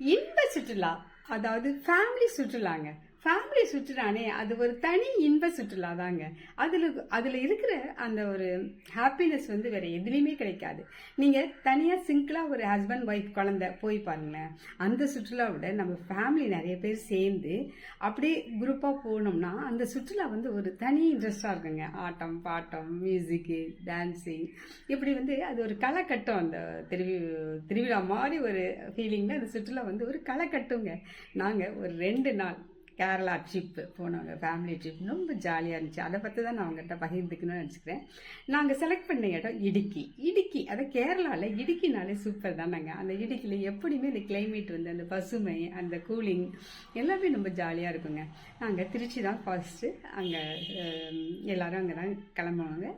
இன்ப சுற்றுலா அதாவது ஃபேமிலி சுற்றுலாங்க. ஃபேமிலி சுற்றுலானே அது ஒரு தனி இன்ப சுற்றுலா தாங்க அதில் அதில் இருக்கிற அந்த ஒரு ஹாப்பினஸ் வந்து வேறு எதுலேயுமே கிடைக்காது. நீங்கள் தனியாக சிங்கிளாக ஒரு ஹஸ்பண்ட் ஒய்ஃப் குழந்த போய் பாருங்களேன். அந்த சுற்றுலாவோட விட நம்ம ஃபேமிலி நிறைய பேர் சேர்ந்து அப்படியே குரூப்பாக போனோம்னா அந்த சுற்றுலா வந்து ஒரு தனி இன்ட்ரெஸ்டாக இருக்குங்க. ஆட்டம் பாட்டம் மியூசிக்கு டான்ஸிங் இப்படி வந்து அது ஒரு களை கட்டும் அந்த திருவி திருவிழா மாதிரி ஒரு ஃபீலிங்கில் அந்த சுற்றுலா வந்து ஒரு களை கட்டுங்க நாங்கள் ஒரு ரெண்டு நாள் கேரளா ட்ரிப்பு போனோங்க ஃபேமிலி ட்ரிப் ரொம்ப ஜாலியாக இருந்துச்சு. அதை பற்றி தான் நான் அவங்ககிட்ட பகிர்ந்துக்கணும்னு நினச்சிக்கிறேன். நாங்கள் செலக்ட் பண்ண இடம் இடுக்கி. இடுக்கி அதை கேரளாவில் இடுக்கினாலே சூப்பர் தானேங்க. அந்த இடுக்கியில் எப்படியுமே இந்த கிளைமேட் வந்து அந்த பசுமை அந்த கூலிங் எல்லாமே ரொம்ப ஜாலியாக இருக்குங்க. நாங்கள் திருச்சி தான் ஃபர்ஸ்ட்டு அங்கே எல்லோரும் அங்கே தான் கிளம்புவாங்க.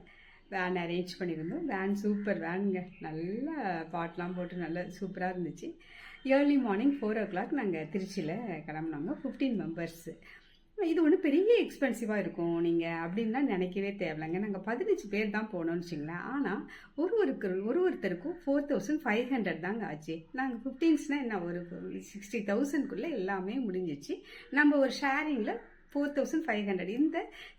வேன் அரேஞ்ச் பண்ணியிருந்தோம். வேன் சூப்பர் வேனுங்க நல்லா பாட்டெலாம் போட்டு நல்லா சூப்பராக இருந்துச்சு. Early morning four o'clock நாங்கள் திருச்சியில் கிளம்புனாங்க. ஃபிஃப்டீன் மெம்பர்ஸு இது ஒன்று பெரிய எக்ஸ்பென்சிவாக இருக்கும் நீங்கள் அப்படின்லாம் நினைக்கவே தேவையில்லைங்க. நாங்கள் பதினஞ்சு பேர் தான் போனோம்னு வச்சுங்களேன் ஆனால் ஒரு ஒருக்கு ஒரு ஒருத்தருக்கும் ஃபோர் தௌசண்ட் ஃபைவ் ஹண்ட்ரட் தாங்க ஆச்சு. நாங்கள் ஃபிஃப்டீன்ஸ்னால் என்ன ஒரு சிக்ஸ்டி தௌசண்ட்குள்ளே எல்லாமே முடிஞ்சிச்சு. நம்ம ஒரு ஷேரிங்கில் ஃபோர் தௌசண்ட் ஃபைவ் ஹண்ட்ரட் இந்த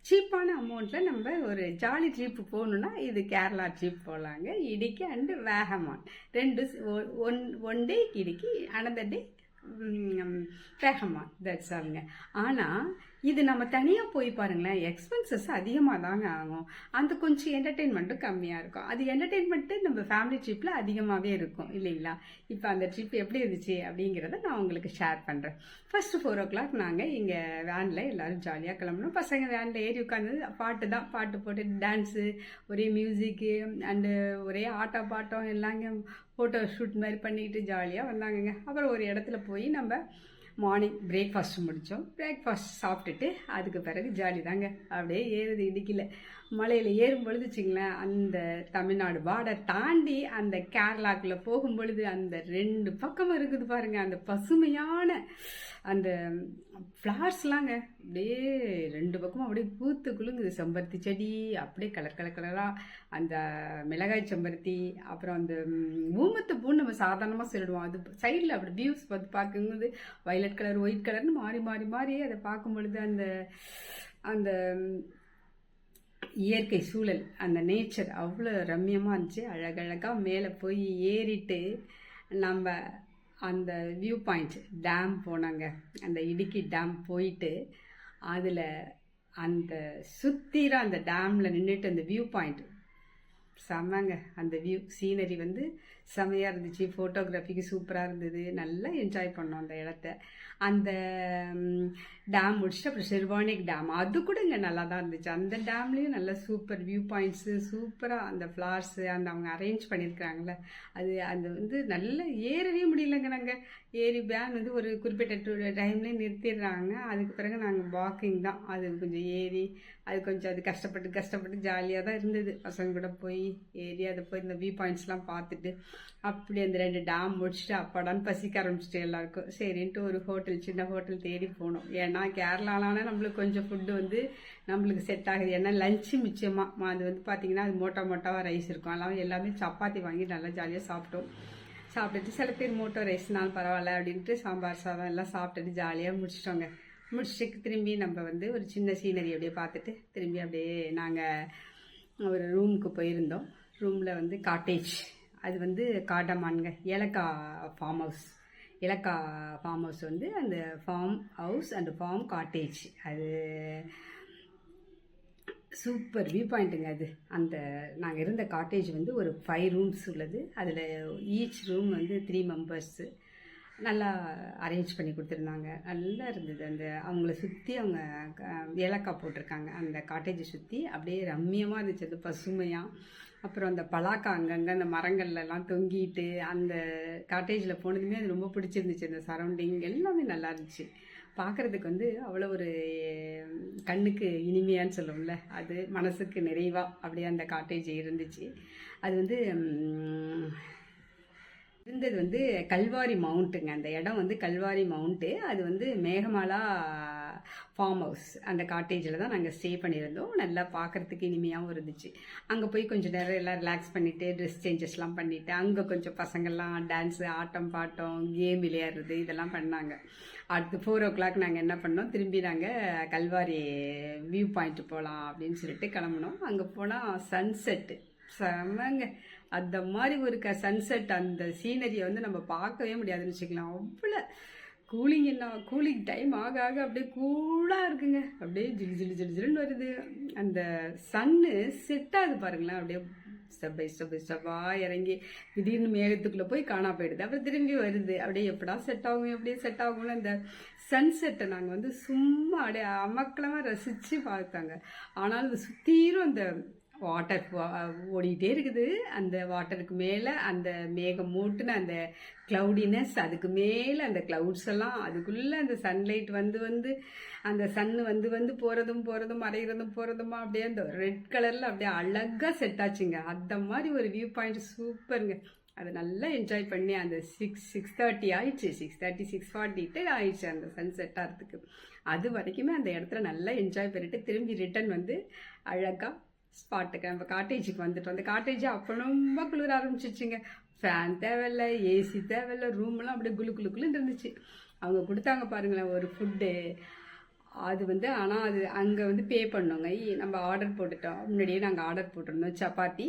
சீப்பான அமௌண்ட்டில் நம்ம ஒரு ஜாலி ட்ரிப் போகணுன்னா இது கேரளா ட்ரிப் போகலாங்க இடுக்கி அண்டு வேகமான். ரெண்டு ஒன் ஒன் டே இடுக்கி அனந்த டே வேகமான். தட்ஸ் ஆளுங்க ஆனால் இது நம்ம தனியாக போய் பாருங்களேன் எக்ஸ்பென்சஸ் அதிகமாக தாங்க ஆகும். அந்த கொஞ்சம் என்டர்டெயின்மெண்ட்டும் கம்மியாக இருக்கும். அது என்டர்டெயின்மெண்ட்டு நம்ம ஃபேமிலி ட்ரிப்பில் அதிகமாகவே இருக்கும் இல்லைங்களா? இப்போ அந்த ட்ரிப் எப்படி இருந்துச்சு அப்படிங்கிறத நான் உங்களுக்கு ஷேர் பண்ணுறேன் ஃபர்ஸ்ட் ஃபோர் ஓ கிளாக் நாங்கள் இங்கே வேனில் எல்லோரும் ஜாலியாக கிளம்பணும் பசங்க வேனில் ஏறி உட்காந்து பாட்டு தான் பாட்டு போட்டு டான்ஸு ஒரே மியூசிக்கு அண்டு ஒரே ஆட்டோ பாட்டம் எல்லாங்க ஃபோட்டோ ஷூட் மாதிரி பண்ணிக்கிட்டு ஜாலியாக வந்தாங்கங்க. அப்புறம் ஒரு இடத்துல போய் நம்ம மார்னிங் பிரேக்ஃபாஸ்ட் முடித்தோம் பிரேக்ஃபாஸ்ட் சாப்பிட்டுட்டு அதுக்கு பிறகு ஜாலி தாங்க. அப்படியே ஏறுது இடிக்கல. மலையில் ஏறும் பொழுது வச்சுங்களேன் அந்த தமிழ்நாடு பார்டர் தாண்டி அந்த கேரளாக்குள்ளே போகும் பொழுது அந்த ரெண்டு பக்கமும் இருக்குது பாருங்கள் அந்த பசுமையான அந்த ஃப்ளவர்ஸ்லாங்க அப்படியே ரெண்டு பக்கமும் அப்படியே பூத்து குலுங்குது. செம்பருத்தி செடி அப்படியே கலர் கலர் கலராக அந்த மிளகாய் செம்பருத்தி அப்புறம் அந்த ஊமத்து பூ நம்ம சாதாரணமாக சொல்லிடுவோம். அது சைடில் அப்படி வியூஸ் பார்த்து பார்க்கும்போது வயலட் கலர் ஒயிட் கலர்னு மாறி மாறி மாறி அதை பார்க்கும் பொழுது அந்த அந்த இயற்கை சூழல் அந்த நேச்சர் அவ்வளோ ரம்யமாக இருந்துச்சு. அழகழகாக மேலே போய் ஏறிட்டு நம்ம அந்த வியூ பாயிண்ட் டேம் போனாங்க. அந்த இடுக்கி டேம் போயிட்டு அதில் அந்த சுத்திர அந்த டேமில் நின்றுட்டு அந்த வியூ பாயிண்ட் செம்மங்க. அந்த வியூ சீனரி வந்து செமையாக இருந்துச்சு. ஃபோட்டோகிராஃபிக்கு சூப்பராக இருந்தது. நல்லா என்ஜாய் பண்ணோம் அந்த இடத்த. அந்த டேம் முடிச்சுட்டு அப்புறம் ஷெர்வானிக் டேம் அது கூட இங்கே நல்லா தான் இருந்துச்சு. அந்த டேம்லேயும் நல்ல சூப்பர் வியூ பாயிண்ட்ஸு சூப்பராக அந்த ஃப்ளார்ஸு அந்த அவங்க அரேஞ்ச் பண்ணியிருக்கிறாங்களே அது அது வந்து நல்ல ஏறவே முடியலங்க நாங்கள் ஏறி வேன் வந்து ஒரு குறிப்பிட்ட டைம்லேயே நிறுத்திடுறாங்க. அதுக்கு பிறகு நாங்கள் வாக்கிங் தான். அது கொஞ்சம் ஏறி அது கொஞ்சம் அது கஷ்டப்பட்டு கஷ்டப்பட்டு ஜாலியாக தான் இருந்தது. பசங்க கூட போய் ஏறி அதை போய் இந்த வியூ பாயிண்ட்ஸ்லாம் பார்த்துட்டு அப்படி அந்த ரெண்டு டேம் முடிச்சுட்டு அப்பாடான்னு பசிக்க ஆரம்பிச்சிட்டு எல்லாருக்கும். சரின்ட்டு ஒரு ஹோட்டல் சின்ன ஹோட்டல் தேடி போனோம். ஏன்னா கேரளாலான நம்மளுக்கு கொஞ்சம் ஃபுட்டு வந்து நம்மளுக்கு செட் ஆகுது. ஏன்னா லஞ்சு மிச்சமாக அது வந்து பார்த்திங்கன்னா அது மோட்டா மோட்டாவாக ரைஸ் இருக்கும். அதெல்லாம் எல்லாமே சப்பாத்தி வாங்கி நல்லா ஜாலியாக சாப்பிட்டோம். சாப்பிட்டுட்டு சில பேர் மோட்டோ ரைஸ்னாலும் பரவாயில்ல அப்படின்ட்டு சாம்பார் சாதம் எல்லாம் சாப்பிட்டுட்டு ஜாலியாக முடிச்சிட்டோங்க. முடிச்சுட்டு திரும்பி நம்ம வந்து ஒரு சின்ன சீனரி அப்படியே பார்த்துட்டு திரும்பி அப்படியே நாங்கள் ஒரு ரூமுக்கு போயிருந்தோம். ரூமில் வந்து காட்டேஜ் அது வந்து காட்டமானுங்க. ஏலக்காய் ஃபார்ம் ஹவுஸ் ஏலக்காய் ஃபார்ம் ஹவுஸ் வந்து அந்த farm house and farm cottage அது சூப்பர் வியூ பாயிண்ட்டுங்க அது. அந்த நாங்கள் இருந்த காட்டேஜ் வந்து ஒரு ஃபைவ் ரூம்ஸ் உள்ளது. அதில் ஈச் ரூம் வந்து த்ரீ மெம்பர்ஸு நல்லா அரேஞ்ச் பண்ணி கொடுத்துருந்தாங்க. நல்லா இருந்தது. அந்த அவங்கள சுற்றி அவங்க ஏலக்காய் போட்டிருக்காங்க. அந்த காட்டேஜை சுற்றி அப்படியே ரம்மியமாக இருந்துச்சு. அது பசுமையாக அப்புறம் அந்த பலாக்கா அங்கங்கே அந்த மரங்கள்லாம் தொங்கிட்டு அந்த காட்டேஜில் போனதுமே அது ரொம்ப பிடிச்சிருந்துச்சு. அந்த சரௌண்டிங் எல்லாமே நல்லா இருந்துச்சு. பார்க்குறதுக்கு வந்து அவ்வளோ ஒரு கண்ணுக்கு இனிமையான்னு சொல்லுவோம்ல அது மனசுக்கு நிறைவாக அப்படியே அந்த காட்டேஜ் இருந்துச்சு. அது வந்து இருந்தது வந்து கல்வாரி மவுண்ட்டுங்க. அந்த இடம் வந்து கல்வாரி மவுண்ட்டு. அது வந்து மேகமாலா ஃபார்ம் ஹவுஸ் அந்த காட்டேஜில் தான் நாங்கள் ஸ்டே பண்ணியிருந்தோம். நல்லா பார்க்கறதுக்கு இனிமையாகவும் இருந்துச்சு. அங்கே போய் கொஞ்சம் நேரம் எல்லாம் ரிலாக்ஸ் பண்ணிவிட்டு ட்ரெஸ் சேஞ்சஸ்லாம் பண்ணிவிட்டு அங்கே கொஞ்சம் பசங்கள்லாம் டான்ஸு ஆட்டம் பாட்டம் கேம் விளையாடுறது இதெல்லாம் பண்ணாங்க. அடுத்து ஃபோர் ஓ கிளாக் நாங்கள் என்ன பண்ணோம்? திரும்பி நாங்கள் கல்வாரி வியூ பாயிண்ட் போகலாம் அப்படின்னு சொல்லிட்டு கிளம்புனோம். அங்கே போனால் சன்செட்டு செமங்க அந்த மாதிரி ஒரு க சன்செட் அந்த சீனரியை வந்து நம்ம பார்க்கவே முடியாதுன்னு வச்சுக்கலாம். அவ்வளோ கூலிங் என்ன கூலிங் டைம் ஆக ஆக அப்படியே கூலாக இருக்குங்க. அப்படியே ஜிலு ஜிலு ஜிலு ஜிலுன்னு வருது. அந்த சன்னு செட் ஆகுது பாருங்களேன். அப்படியே ஸ்டெப் பை ஸ்டெப் பை ஸ்டெப்பாக இறங்கி திடீர்னு மேகத்துக்குள்ளே போய் காணா போயிடுது. அப்புறம் திரும்பி வருது. அப்படியே எப்படா செட் ஆகும் எப்படியே செட் ஆகும்னு அந்த சன்செட்டை நாங்கள் வந்து சும்மா அப்படியே அமக்கலமாக ரசித்து பார்த்தாங்க. ஆனால் அது சுத்தீரும் அந்த வாட்டர் ஓடிட்டே இருக்குது. அந்த வாட்டருக்கு மேலே அந்த மேகம் மூட்டுன அந்த க்ளவுடினஸ் அதுக்கு மேலே அந்த க்ளவுட்ஸ் எல்லாம் அதுக்குள்ளே அந்த சன்லைட் வந்து வந்து அந்த சன்னு வந்து வந்து போகிறதும் போகிறதும் மறைகிறதும் போகிறதுமா அப்படியே அந்த ரெட் கலரில் அப்படியே அழகாக செட் ஆச்சுங்க. அந்த மாதிரி ஒரு வியூ பாயிண்ட் சூப்பருங்க அதை நல்லா என்ஜாய் பண்ணி அந்த சிக்ஸ் சிக்ஸ் தேர்ட்டி ஆயிடுச்சு. சிக்ஸ் தேர்ட்டி சிக்ஸ் ஃபார்ட்டிட்டு ஆயிடுச்சு அந்த சன் செட் ஆகிறதுக்கு அது வரைக்குமே அந்த இடத்துல நல்லா என்ஜாய் பண்ணிட்டு திரும்பி ரிட்டர்ன் வந்து அழகாக ஸ்பாட்டுக்கு நம்ம காட்டேஜுக்கு வந்துட்டோம். அந்த காட்டேஜ் அப்போ ரொம்ப குளிர ஆரம்பிச்சிச்சுங்க ஃபேன் தேவையில்ல ஏசி தேவையில்ல ரூம்லாம் அப்படியே குளு குளு குளுன்னு இருந்துச்சு. அவங்க கொடுத்தாங்க பாருங்களேன் ஒரு ஃபுட்டு அது வந்து ஆனால் அது அங்கே வந்து பே பண்ணோங்க. நம்ம ஆர்டர் போட்டுட்டோம். முன்னாடியே நாங்கள் ஆர்டர் போட்டிருந்தோம். சப்பாத்தி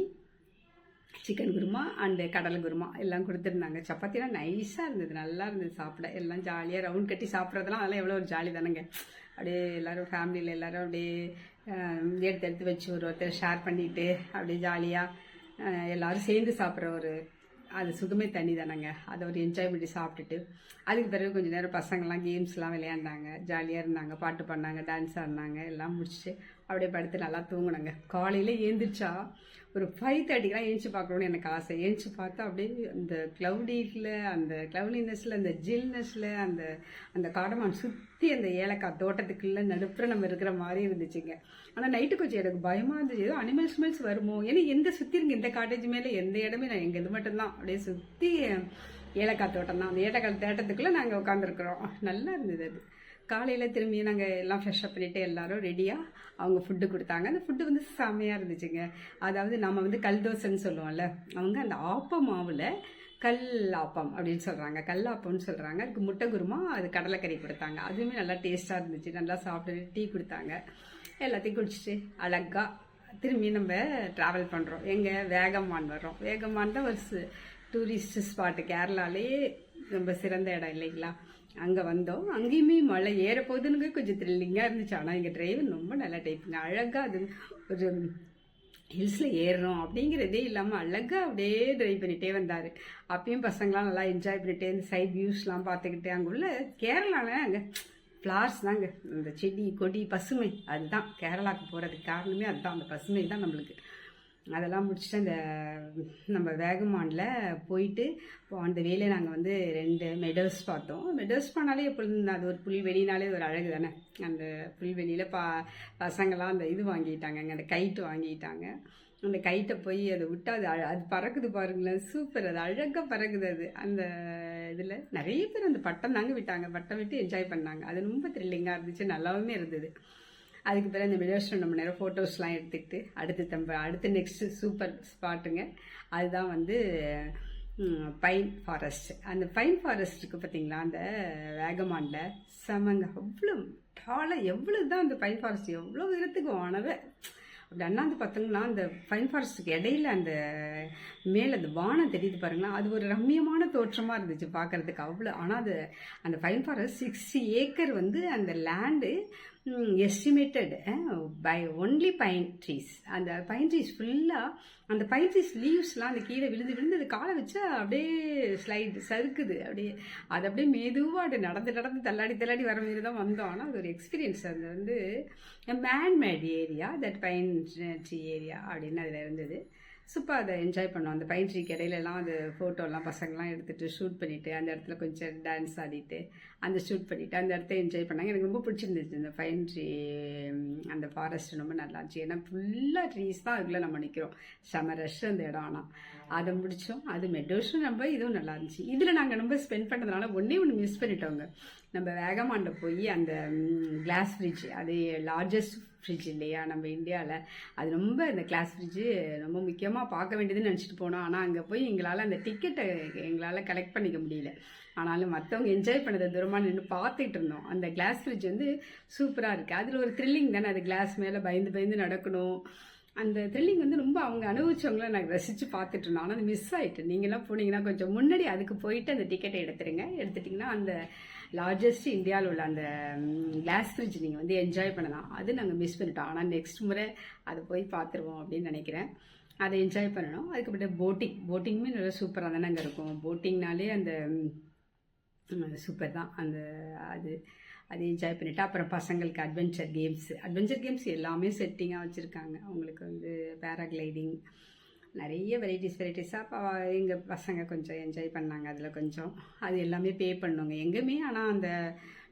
சிக்கன் குருமா அண்டு கடலை குருமா எல்லாம் கொடுத்துருந்தாங்க. சப்பாத்திலாம் நைஸாக இருந்தது நல்லா இருந்தது சாப்பிட. எல்லாம் ஜாலியாக ரவுண்ட் கட்டி சாப்பிட்றதுலாம் அதெல்லாம் எவ்வளோ ஒரு ஜாலி தானேங்க. அப்படியே எல்லாரும் ஃபேமிலியில் எல்லோரும் அப்படியே எடுத்து எடுத்து வச்சு ஒரு ஒருத்தர் ஷேர் பண்ணிட்டு அப்படியே ஜாலியாக எல்லாரும் சேர்ந்து சாப்பிட்ற ஒரு அது சுகமே தண்ணி தானேங்க. அதை ஒரு என்ஜாய் பண்ணி சாப்பிட்டுட்டு அதுக்கு பிறகு கொஞ்சம் நேரம் பசங்கள்லாம் கேம்ஸ்லாம் விளையாண்டாங்க. ஜாலியாக இருந்தாங்க பாட்டு பண்ணாங்க டான்ஸ் ஆடினாங்க எல்லாம் முடிச்சுட்டு அப்படியே படுத்து நல்லா தூங்கினாங்க. காலையில் ஏந்திரிச்சா ஒரு ஃபைவ் தேர்ட்டிக்கெலாம் ஏஞ்சி பார்க்கணுன்னு எனக்கு ஆசை. ஏஞ்சி பார்த்தா அப்படியே அந்த க்ளவுடியில் அந்த க்ளவுலினஸில் அந்த ஜில்னஸில் அந்த அந்த காடமான் சுற்றி அந்த ஏலக்காய் தோட்டத்துக்குள்ளே நடுப்புற நம்ம இருக்கிற மாதிரி இருந்துச்சுங்க. ஆனால் நைட்டு கொஞ்சம் எனக்கு பயமாக இருந்துச்சு. ஏதோ அனிமல் ஸ்மெல்ஸ் வருமோ? ஏன்னா எந்த சுற்றி இருக்கு? எந்த காட்டேஜ் மேலே எந்த இடமே நான் எங்கள் இது மட்டும்தான். அப்படியே சுற்றி ஏலக்காய் தோட்டம் தான் அந்த ஏலக்காய் தோட்டத்துக்குள்ளே நாங்கள் உட்காந்துருக்குறோம் நல்லா இருந்தது அது. காலையில் திரும்பி நாங்கள் எல்லாம் ஃப்ரெஷ்அப் பண்ணிவிட்டு எல்லாரும் ரெடியாக அவங்க ஃபுட்டு கொடுத்தாங்க. அந்த ஃபுட்டு வந்து செமையாக இருந்துச்சுங்க. அதாவது நம்ம வந்து கல் தோசைன்னு சொல்லுவோம்ல அவங்க அந்த ஆப்ப மாவில் கல் ஆப்பம் அப்படின்னு சொல்கிறாங்க கல் ஆப்பம்னு சொல்கிறாங்க அதுக்கு முட்டை குருமா அது கடலைக்கறி கொடுத்தாங்க. அதுவுமே நல்லா டேஸ்ட்டாக இருந்துச்சு. நல்லா சாப்பிட்டு டீ கொடுத்தாங்க. எல்லாத்தையும் குடிச்சிட்டு அழகாக திரும்பி நம்ம ட்ராவல் பண்ணுறோம் எங்கே? வேகமான் வர்றோம். வேகமான் தான் ஒரு டூரிஸ்ட் ஸ்பாட்டு கேரளாலே ரொம்ப சிறந்த இடம் இல்லைங்களா? அங்கே வந்தோம். அங்கேயுமே மழை ஏற போகுதுன்னு கொஞ்சம் த்ரில்லிங்காக இருந்துச்சு. ஆனால் எங்கள் டிரைவர் ரொம்ப நல்லா டைப்புங்க அழகாக அது ஒரு ஹில்ஸில் ஏறுறோம் அப்படிங்கிறதே இல்லாமல் அழகாக அப்படியே ட்ரைவ் பண்ணிகிட்டே வந்தார். அப்பயும் பசங்களாம் நல்லா என்ஜாய் பண்ணிகிட்டே இந்த சைட் வியூஸ்லாம் பார்த்துக்கிட்டு அங்கே உள்ள கேரளாவில் அங்கே ஃப்ளார்ஸ் தாங்க. இந்த செடி கொடி பசுமை அதுதான். கேரளாவுக்கு போகிறதுக்கு காரணமே அதுதான். அந்த பசுமை தான் நம்மளுக்கு. அதெல்லாம் முடிச்சுட்டு அந்த நம்ம வேகமானில் போயிட்டு இப்போ அந்த வேலையை நாங்கள் வந்து ரெண்டு மெடல்ஸ் பார்த்தோம். மெடல்ஸ் போனாலே எப்பொழுதும் அது ஒரு புல்வெளினாலே ஒரு அழகு தானே? அந்த புல்வெளியில் பா பசங்களாம் அந்த இது வாங்கிட்டாங்க அங்கே அந்த கைட்டு வாங்கிட்டாங்க. அந்த கைட்டை போய் அதை விட்டு அது அழ- அது பறக்குது பாருங்களேன் சூப்பர் அது அழகாக பறக்குது அது. அந்த இதில் நிறைய பேர் அந்த பட்டம் தாங்க விட்டாங்க. பட்டம் விட்டு என்ஜாய் பண்ணாங்க. அது ரொம்ப த்ரில்லிங்காக இருந்துச்சு. நல்லாவுமே இருந்தது. அதுக்கு பிறகு அந்த மெடிடேஷன் நம்ம நேரம் ஃபோட்டோஸ்லாம் எடுத்துக்கிட்டு அடுத்து தம்ப அடுத்து நெக்ஸ்ட்டு சூப்பர் ஸ்பாட்டுங்க அதுதான் வந்து பைன் ஃபாரஸ்ட் அந்த பைன் ஃபாரஸ்ட் இருக்குது பார்த்தீங்களா அந்த வேகமானில் செமங்க. அவ்வளோ டாலாக எவ்வளோ தான் அந்த பைன் ஃபாரஸ்ட் எவ்வளோ உயரத்துக்கு ஆனவை அப்படி அண்ணாந்து பார்த்தோங்கன்னா அந்த பைன் ஃபாரஸ்ட்டுக்கு இடையில அந்த மேலே அந்த வானம் தெரியுது பாருங்களா அது ஒரு ரம்மியமான தோற்றமாக இருந்துச்சு பார்க்கறதுக்கு அவ்வளோ ஆனால் அது அந்த பைன் ஃபாரஸ்ட் சிக்ஸ்டி ஏக்கர் வந்து அந்த land estimated by only pine trees அந்த பைன் ட்ரீஸ் ஃபுல்லாக அந்த பைன் ட்ரீஸ் லீவ்ஸ்லாம் அந்த கீழே விழுந்து விழுந்து அது காலை வச்சா அப்படியே ஸ்லைட் சறுக்குது. அப்படியே அது அப்படியே மெதுவாக அப்படி நடந்து நடந்து தள்ளாடி தள்ளாடி வர மாதிரி தான் வந்தோம். ஆனால் அது ஒரு எக்ஸ்பீரியன்ஸ் அது வந்து manmade area that pine tree area அப்படின்னு அதில் இருந்தது. சூப்பர் அதை என்ஜாய் பண்ணோம். அந்த பைன் இடையிலலாம் அந்த ஃபோட்டோலாம் பசங்களாம் எடுத்துகிட்டு ஷூட் பண்ணிவிட்டு அந்த இடத்துல கொஞ்சம் டான்ஸ் ஆடிட்டு அந்த ஷூட் பண்ணிவிட்டு அந்த இடத்த என்ஜாய் பண்ணாங்க. எனக்கு ரொம்ப பிடிச்சிருந்துச்சு இந்த பைன் ட்ரீ அந்த ஃபாரஸ்ட் ரொம்ப நல்லா இருந்துச்சு. ஏன்னா ஃபுல்லாக ட்ரீஸ் தான் அதுக்குள்ளே நம்ம நிற்கிறோம் செம ரஷ் அந்த இடம் ஆனால் அதை முடித்தோம் அது மெட்ரோஷும் ரொம்ப இதுவும் நல்லா இருந்துச்சு. இதில் நாங்கள் ரொம்ப ஸ்பெண்ட் பண்ணதுனால ஒன்றே ஒன்று மிஸ் பண்ணிட்டோங்க. நம்ம வேகமாண்ட போய் அந்த கிளாஸ் ஃப்ரிட்ஜ் அது லார்ஜஸ்ட் ஃப்ரிட்ஜ் இல்லையா நம்ம இந்தியாவில் அது ரொம்ப இந்த கிளாஸ் ஃப்ரிட்ஜு ரொம்ப முக்கியமாக பார்க்க வேண்டியதுன்னு நினச்சிட்டு போனோம். ஆனால் அங்கே போய் எங்களால் அந்த டிக்கெட்டை எங்களால் கலெக்ட் பண்ணிக்க முடியல. ஆனாலும் மற்றவங்க என்ஜாய் பண்ணதை தூரமாக நின்று பார்த்துட்டு இருந்தோம். அந்த கிளாஸ் ஃப்ரிட்ஜ் வந்து சூப்பராக இருக்குது அதில் ஒரு த்ரில்லிங் தானே. அது கிளாஸ் மேலே பயந்து பயந்து நடக்கணும். அந்த த்ரில்லிங் வந்து ரொம்ப அவங்க அனுபவிச்சவங்கள நாங்கள் ரசித்து பார்த்துட்டு இருந்தோம் ஆனால் அது மிஸ் ஆகிட்டு நீங்களாம் போனீங்கன்னா கொஞ்சம் முன்னாடி அதுக்கு போயிட்டு அந்த டிக்கெட்டை எடுத்துருங்க. எடுத்துட்டிங்கன்னா அந்த லார்ஜஸ்ட் இந்தியாவில் உள்ள அந்த கிளாஸ் ஃப்ரிட்ஜ் நீங்கள் வந்து என்ஜாய் பண்ணலாம். அது நாங்கள் மிஸ் பண்ணிட்டோம். ஆனால் நெக்ஸ்ட் முறை அதை போய் பார்த்துருவோம் அப்படின்னு நினைக்கிறேன். அதை என்ஜாய் பண்ணணும். அதுக்கப்புறம் போட்டிங் போட்டிங்குமே நல்லா சூப்பராக தானே அங்கே இருக்கும். போட்டிங்னாலே அந்த சூப்பர் தான். அந்த அது அதை என்ஜாய் பண்ணிவிட்டு அப்புறம் பசங்களுக்கு அட்வென்ச்சர் கேம்ஸ் அட்வென்ச்சர் கேம்ஸ் எல்லாமே செட்டிங்காக வச்சுருக்காங்க. அவங்களுக்கு வந்து பேராகிளைடிங் நிறைய வெரைட்டிஸ் வெரைட்டிஸாக அப்போ எங்கள் பசங்க கொஞ்சம் என்ஜாய் பண்ணாங்க அதில் கொஞ்சம். அது எல்லாமே பே பண்ணுவாங்க. எங்கேயுமே ஆனால் அந்த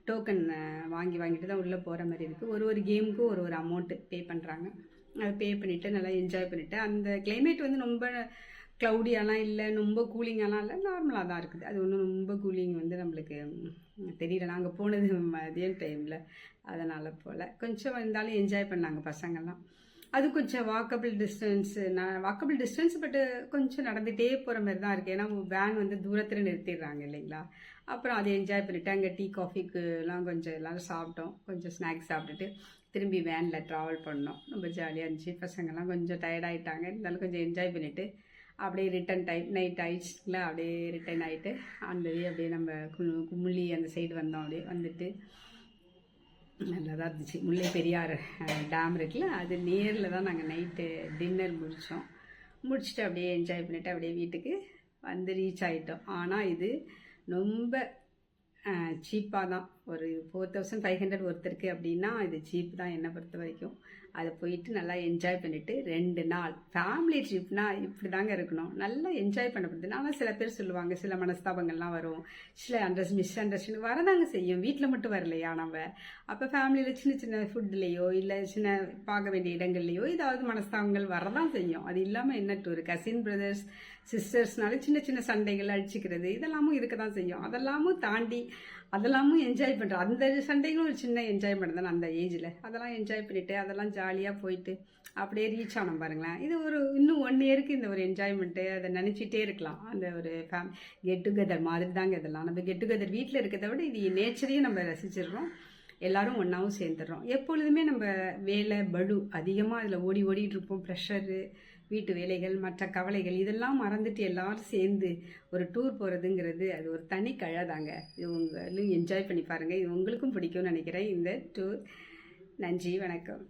டோக்கன் வாங்கி வாங்கிட்டு தான் உள்ளே போகிற மாதிரி இருக்குது ஒரு ஒரு கேமுக்கும் ஒரு ஒரு அமௌண்ட்டு பே பண்ணுறாங்க அதை பே பண்ணிவிட்டு நல்லா என்ஜாய் பண்ணிவிட்டு அந்த கிளைமேட் வந்து ரொம்ப க்ளவுடியாலாம் இல்லை ரொம்ப கூலிங்காலாம் இல்லை நார்மலாக தான் இருக்குது. அது ஒன்றும் ரொம்ப கூலிங் வந்து நம்மளுக்கு தெரியல. நாங்கள் போனது மதியம் டைமில் அதனால் போல். கொஞ்சம் இருந்தாலும் என்ஜாய் பண்ணாங்க பசங்கள்லாம். அது கொஞ்சம் வாக்கபிள் டிஸ்டன்ஸு நான் வாக்கபிள் டிஸ்டன்ஸ் பட்டு கொஞ்சம் நடந்துகிட்டே போகிற மாதிரி தான் இருக்குது ஏன்னா வேன் வந்து தூரத்தில் நிறுத்திடுறாங்க இல்லைங்களா? அப்புறம் அதை என்ஜாய் பண்ணிவிட்டு அங்கே டீ காஃபிக்குலாம் கொஞ்சம் எல்லோரும் சாப்பிட்டோம். கொஞ்சம் ஸ்நாக்ஸ் சாப்பிட்டுட்டு திரும்பி வேனில் ட்ராவல் பண்ணோம். ரொம்ப ஜாலியாக இருந்துச்சு. பசங்கள்லாம் கொஞ்சம் டயர்டாயிட்டாங்க இருந்தாலும் கொஞ்சம் என்ஜாய் பண்ணிவிட்டு அப்படியே ரிட்டன் டைம் நைட் ஆயிடுச்சுங்களா? அப்படியே ரிட்டன் ஆகிட்டு அந்த அப்படியே நம்ம கு குமுள்ளி அந்த சைடு வந்தோம். அப்படியே வந்துட்டு நல்லா தான் இருந்துச்சு. முல்லை பெரியார் டேம் இருக்குல்ல அது நேரில் தான் நாங்கள் நைட்டு டின்னர் முடித்தோம் முடிச்சுட்டு அப்படியே என்ஜாய் பண்ணிவிட்டு அப்படியே வீட்டுக்கு வந்து ரீச் ஆகிட்டோம் ஆனால் இது ரொம்ப சீப்பாக தான். ஒரு ஃபோர் தௌசண்ட் ஃபைவ் ஹண்ட்ரட் ஒருத்தருக்கு அப்படின்னா இது சீப் தான் என்னை பொறுத்த வரைக்கும் அதை போயிட்டு நல்லா என்ஜாய் பண்ணிவிட்டு ரெண்டு நாள் ஃபேமிலி ட்ரிப்னா இப்படி தாங்க இருக்கணும். நல்லா என்ஜாய் பண்ணப்படுது. ஆனால் சில பேர் சொல்லுவாங்க சில மனஸ்தாபங்கள்லாம் வரும். சில அண்டர்ஸ் மிஸ் அண்டர்ஸ்டாண்டிங் வரதாங்க செய்யும். வீட்டில் மட்டும் வரலையா நம்ம அப்போ ஃபேமிலியில் சின்ன சின்ன ஃபுட்லேயோ இல்லை சின்ன பார்க்க வேண்டிய இடங்கள்லையோ ஏதாவது மனஸ்தாபங்கள் வரதான் செய்யும். அது இல்லாமல் என்ன டூர் கசின் பிரதர்ஸ் சிஸ்டர்ஸ்னால சின்ன சின்ன சண்டைகள் அழிச்சிக்கிறது இதெல்லாமும் இருக்க தான் செய்யும். அதெல்லாமும் தாண்டி அதெல்லாமும் என்ஜாய் பண்ணுறோம் அந்த சண்டைகளும் ஒரு சின்ன என்ஜாய்மெண்ட் தானே அந்த ஏஜில் அதெல்லாம் என்ஜாய் பண்ணிவிட்டு அதெல்லாம் ஜாலியாக போயிட்டு அப்படியே ரீச் ஆனோம் பாருங்களேன். இது ஒரு இன்னும் ஒன் இயருக்கு இந்த ஒரு என்ஜாய்மெண்ட்டு அதை நினச்சிட்டே இருக்கலாம். அந்த ஒரு ஃபேம் கெட் டுகெதர் மாதிரி தாங்க இதெல்லாம். நம்ம கெட் டுகெதர் வீட்டில் இருக்கிறத விட இது நேச்சரையும் நம்ம ரசிச்சிடுறோம். எல்லாரும் ஒன்றாவும் சேர்ந்துடுறோம். எப்பொழுதுமே நம்ம வேலை பலு அதிகமாக அதில் ஓடி ஓடிட்டு இருப்போம். ப்ரெஷரு வீட்டு வேலைகள் மற்ற கவலைகள் இதெல்லாம் மறந்துட்டு எல்லாரும் சேர்ந்து ஒரு டூர் போகிறதுங்கிறது அது ஒரு தனி கழதாங்க. இது உங்களும் என்ஜாய் பண்ணி பாருங்கள் இது உங்களுக்கும் பிடிக்கும்னு நினைக்கிறேன். இந்த டூர் நன்றி வணக்கம்.